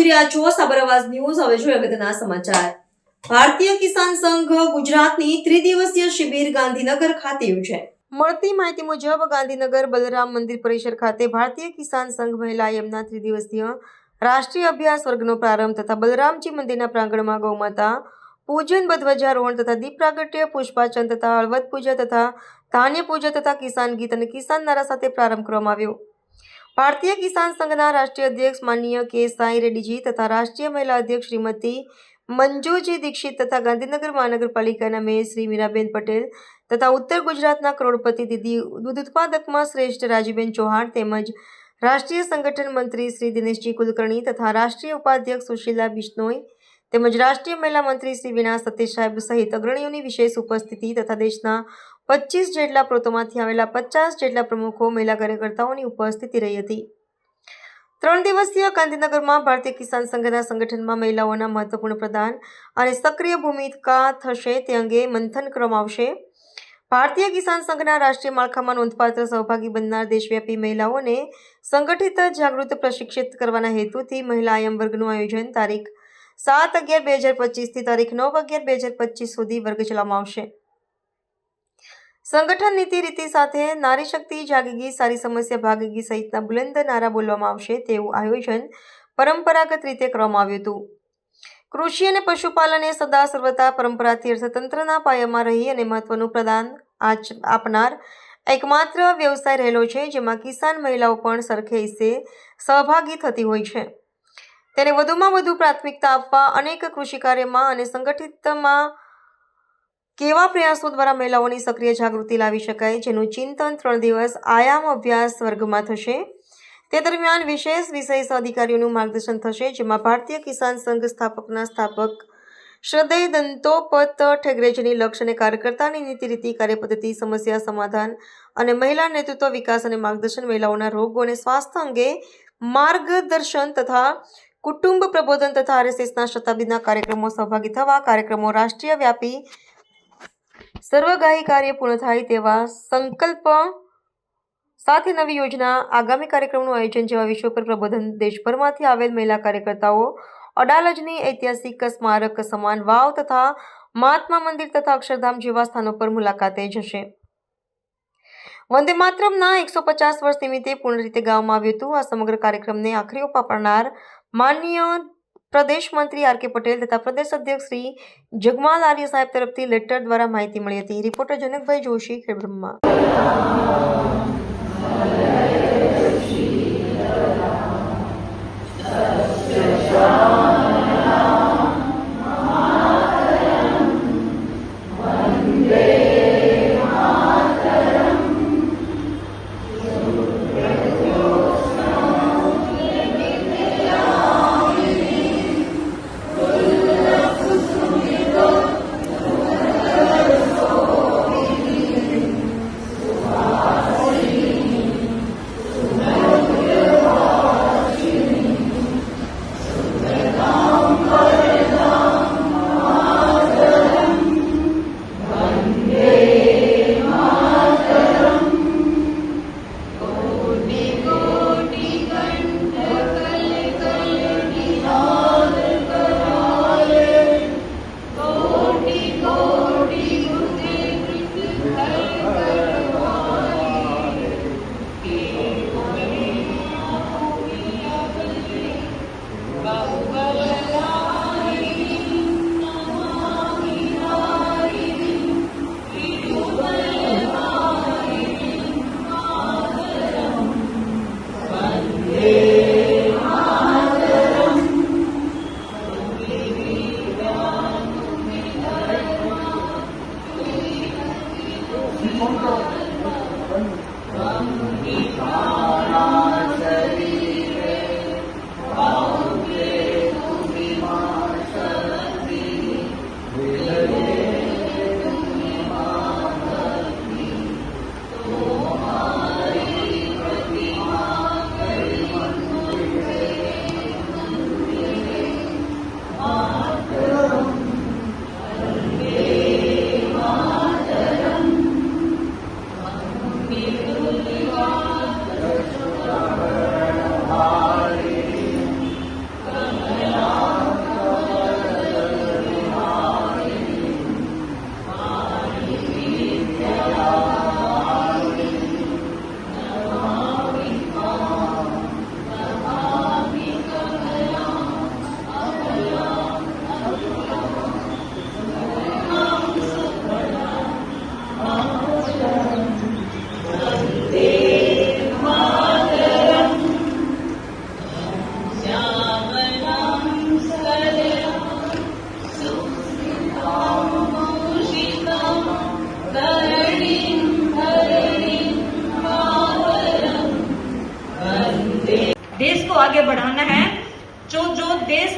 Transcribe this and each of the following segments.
જોઈ રહ્યા છો સબર ન્યૂઝ. હવે જોઈએ અગત્યના સમાચાર. ભારતીય કિસાન સંઘ ગુજરાતની ત્રિદિવસીય શિબિર ગાંધીનગર ખાતે યોજાઈ મળતી માહિતી મુજબ ગાંધીનગર બલરામ મંદિર પરિસર ખાતે ભારતીય કિસાન સંઘ મહિલા એમના ત્રિદિવસીય રાષ્ટ્રીય અભ્યાસ વર્ગનો પ્રારંભ તથા બલરામજી મંદિરના પ્રાંગણમાં ગૌમાતા પૂજન ધ્વજારોહણ તથા દીપ પ્રાગટ્ય પુષ્પાચન તથા હળવદ પૂજા તથા ધાન્ય પૂજા તથા કિસાન ગીત અને કિસાન નારા સાથે પ્રારંભ કરવામાં આવ્યો. ભારતીય કિસાન સંઘના રાષ્ટ્રીય અધ્યક્ષ માનનીય કે સાંઈ રેડ્ડીજી તથા રાષ્ટ્રીય મહિલા અધ્યક્ષ શ્રીમતી મંજુજી દીક્ષિત તથા ગાંધીનગર મહાનગરપાલિકાના મેયર શ્રી મીરાબેન પટેલ તથા ઉત્તર ગુજરાતના કરોડપતિ દીદી દૂધ ઉત્પાદકમાં શ્રેષ્ઠ રાજીબેન ચૌહાણ તેમજ રાષ્ટ્રીય સંગઠન મંત્રી શ્રી દિનેશજી કુલકર્ણી તથા રાષ્ટ્રીય ઉપાધ્યક્ષ સુશીલા બિશ્નોઈ તેમજ રાષ્ટ્રીય મહિલા મંત્રી શ્રી વિના સતીશ સાહેબ સહિત અગ્રણીઓની વિશેષ ઉપસ્થિતિ તથા દેશના પચીસ જેટલા પ્રોતોમાંથી આવેલા પચાસ જેટલા પ્રમુખો મહિલા કાર્યકર્તાઓની ઉપસ્થિતિ રહી હતી. ત્રણ દિવસીય ગાંધીનગરમાં ભારતીય કિસાન સંઘના સંગઠનમાં મહિલાઓના મહત્વપૂર્ણ પ્રદાન અને સક્રિય ભૂમિકા થશે તે અંગે મંથન કરવામાં આવશે. ભારતીય કિસાન સંઘના રાષ્ટ્રીય માળખામાં નોંધપાત્ર સહભાગી બનનાર દેશવ્યાપી મહિલાઓને સંગઠિત જાગૃત પ્રશિક્ષિત કરવાના હેતુથી મહિલા આયમ વર્ગનું આયોજન તારીખ સાત અગિયાર બે હજાર પચીસથી તારીખ નવ અગિયાર બે હજાર પચીસ સુધી વર્ગ ચલાવવામાં આવશે. સંગઠન નીતિ રીતિ સાથે નારી શક્તિ, જાગીગી, સારી સમસ્યા, ભાગીગી સહિતના બુલંદ નારા બોલવામાં આવશે તેવું આયોજન પરંપરાગત રીતે કરવામાં આવ્યું હતું. કૃષિ અને પશુપાલન એ સદા સર્વતા પરંપરાથી અર્થતંત્રના પાયામાં રહી અને મહત્વનું પ્રદાન આચ- આપનાર એકમાત્ર વ્યવસાય રહેલો છે, જેમાં કિસાન મહિલાઓ પણ સરખે હિસ્સે સહભાગી થતી હોય છે. તેને વધુમાં વધુ પ્રાથમિકતા આપવા, અનેક કૃષિ કાર્યમાં અને સંગઠિતમાં કેવા પ્રયાસો દ્વારા મહિલાઓની સક્રિય જાગૃતિ લાવી શકાય, જેનું ચિંતન ત્રણ દિવસ આયામ અભ્યાસ વર્ગમાં થશે. તે દરમિયાન વિશેષ વિશેષ અધિકારીઓનું માર્ગદર્શન થશે, જેમાં ભારતીય કિસાન સંઘ સ્થાપકના સ્થાપક શ્રદ્ધેય દંતોપત ઠેગરેજની લક્ષ્ય અને કાર્યકર્તાની નીતિ રીતિ કાર્યપદ્ધતિ, સમસ્યા સમાધાન અને મહિલા નેતૃત્વ વિકાસ અને માર્ગદર્શન મહિલાઓના રોગો અને સ્વાસ્થ્ય અંગે માર્ગદર્શન તથા કુટુંબ પ્રબોધન તથા આરએસએસના શતાબ્દીના કાર્યક્રમો સહભાગી થવા, કાર્યક્રમો રાષ્ટ્રીય વ્યાપી સર્વગાહી કાર્ય પૂર્ણ થાય તેવા સંકલ્પ સાથે નવી યોજના આગામી કાર્યક્રમનું આયોજન જેવા વિષયો પર પ્રબોધન દેશભરમાંથી આવેલ મહિલા કાર્યકર્તાઓ અડાલજની ઐતિહાસિક સ્મારક, સમાન વાવ તથા મહાત્મા મંદિર તથા અક્ષરધામ જેવા સ્થાનો પર મુલાકાતે જશે. વંદે માતરમના એકસો પચાસ વર્ષ નિમિત્તે પૂર્ણ રીતે ગાવામાં આવ્યું હતું. આ સમગ્ર કાર્યક્રમને આખરી ઓપ આપનાર માન્ય પ્રદેશ મંત્રી આર કે પટેલ તથા પ્રદેશ અધ્યક્ષ શ્રી જગમાલ આર્ય સાહેબ તરફથી લેટર દ્વારા માહિતી મળી હતી. Reporter Janakbhai Joshi, Khedbrahma. Come, Hri Om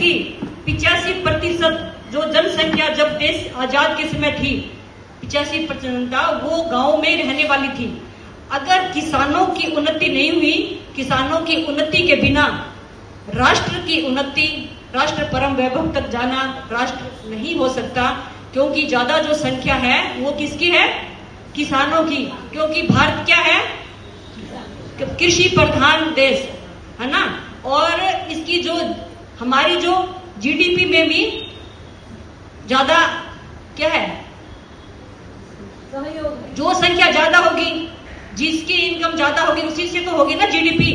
की पिचासी प्रतिशत जो जनसंख्या जब देश आज़ाद के समय थी, पिचासी प्रतिशत वो गाँव में रहने वाली थी। अगर किसानों की उन्नति नहीं हुई, किसानों की उन्नति के बिना राष्ट्र की उन्नति, राष्ट्र परम वैभव तक जाना राष्ट्र नहीं हो सकता, क्योंकि ज़्यादा जो संख्या है, वो किसकी है? किसानों की। क्योंकि भारत क्या है? कृषि प्रधान देश। है ना? और इसकी जो हमारी जो जीडीपी में भी ज़्यादा क्या है? जो संख्या ज़्यादा होगी जिसकी इनकम ज़्यादा होगी उसी से तो होगी ना जीडीपी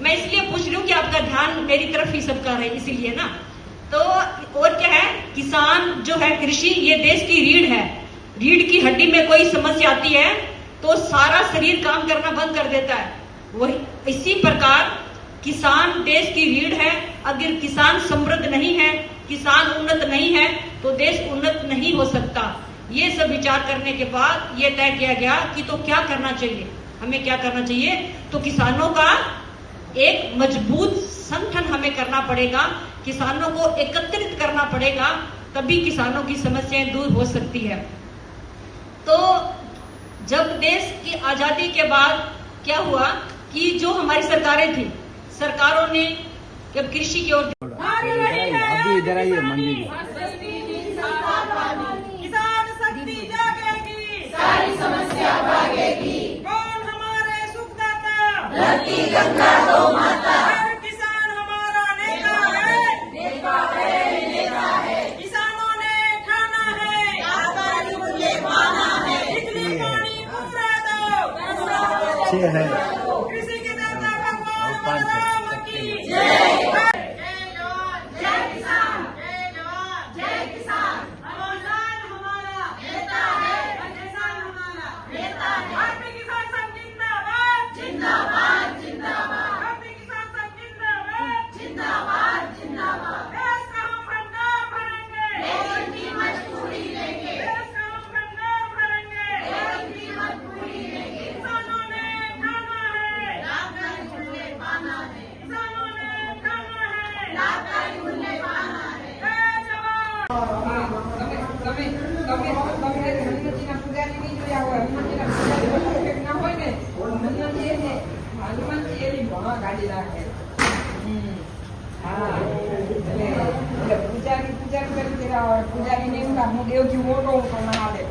मैं इसलिए पूछ रही हूँ कि आपका ध्यान मेरी तरफ़ ही सबका है इसीलिए ना। तो और क्या है? किसान जो है कृषि ये देश की रीढ़ है। रीढ़ की हड्डी में कोई समस्या आती है तो सारा शरीर काम करना बंद कर देता है। वही इसी प्रकार किसान देश की रीढ़ है, अगर किसान समृद्ध नहीं है, किसान उन्नत नहीं है तो देश उन्नत नहीं हो सकता। ये सब विचार करने के बाद ये तय किया गया कि तो क्या करना चाहिए? हमें क्या करना चाहिए? तो किसानों का एक मज़बूत संगठन हमें करना पड़ेगा, किसानों को एकत्रित करना पड़ेगा, तभी किसानों की समस्याएँ दूर हो सकती है। तो जब देश की आज़ादी के बाद क्या हुआ कि जो हमारी सरकारें थी सरकारों ने जब कृषि की ओर अभी इधर आइए मंदिर। में किसान शक्ति जागेगी सारी समस्या भागेगी। कौन हमारे सुखदाता? धरती गंगा माता। हर किसान हमारा नेता है। नेता है नेता है। किसानों ने खाना है। आज़ादी मुझे पाना है। बिजली पानी पूरा दो। छह है। તમે તમે તમે હનુમાનજીના પૂજારી નહીં જોયા હોય હનુમાનજીના પૂજારી ના હોય ને હનુમાનજી એને હનુમાનજી એની ભણા ગાડી નાખે હા. એટલે પૂજારી પૂજારી કરી દીધા હોય પૂજારીને એવું થાય હું દેવથી મોટો હું તો ના આવે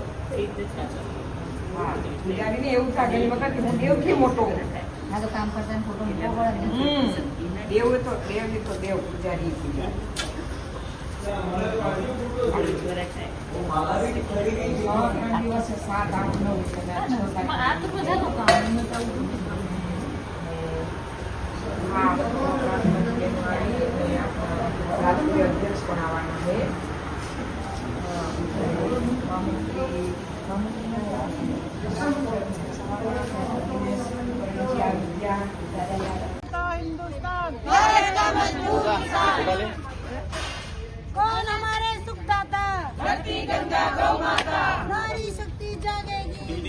હા પૂજારીને એવું થાય ઘણી વખત કે હું દેવથી મોટો આ તો કામ કરતા ફોટો. દેવ તો દેવ તો દેવ પૂજારી પૂજારી. ત્રણ દિવસે સાત આઠ નવ આ તો બધાનું કામ.